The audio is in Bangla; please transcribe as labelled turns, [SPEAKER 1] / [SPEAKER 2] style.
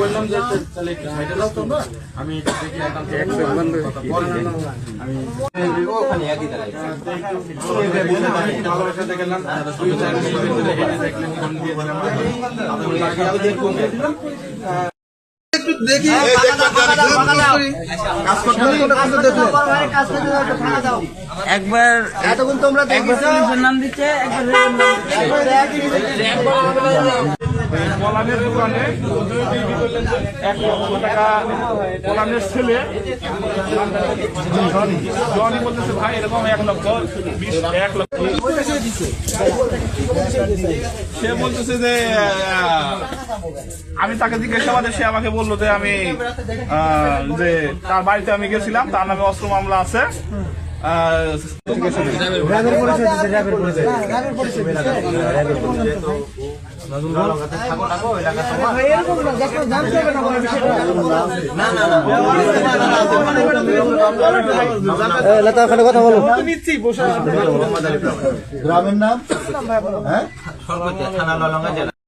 [SPEAKER 1] বললাম যে তাহলে একটু সাইডে দাও তোমরা আমি দেখি একান্ত এক সেকেন্ড কথা বলব আমি
[SPEAKER 2] ওখানে একই
[SPEAKER 1] ভালোবাসা দেখলাম দুই চার মিনিটের ভিতরে হেঁটে দেখলেন ফোন দিয়ে দিলাম
[SPEAKER 3] একটু দেখি কাজ করতে হবে, ওটা কাজ দেখো
[SPEAKER 4] একবার
[SPEAKER 3] এতক্ষণ তোমরা
[SPEAKER 4] একবার নাম দিচ্ছে
[SPEAKER 5] কলামের দোকানে এক লক্ষ টাকা কলামের ছেলে জনি বলতেছে ভাই এরকম এক লক্ষ বিশ এক লক্ষ সে বলতেছে যে আমি তাকে জিজ্ঞাসাবাদে সে আমাকে বলল যে আমি যে তার বাড়িতে আমি গেছিলাম তার নামে অস্ত্র মামলা আছে। আহ,
[SPEAKER 3] গ্রামের নাম হ্যাঁ
[SPEAKER 2] থানা ললঙ্গা জেলা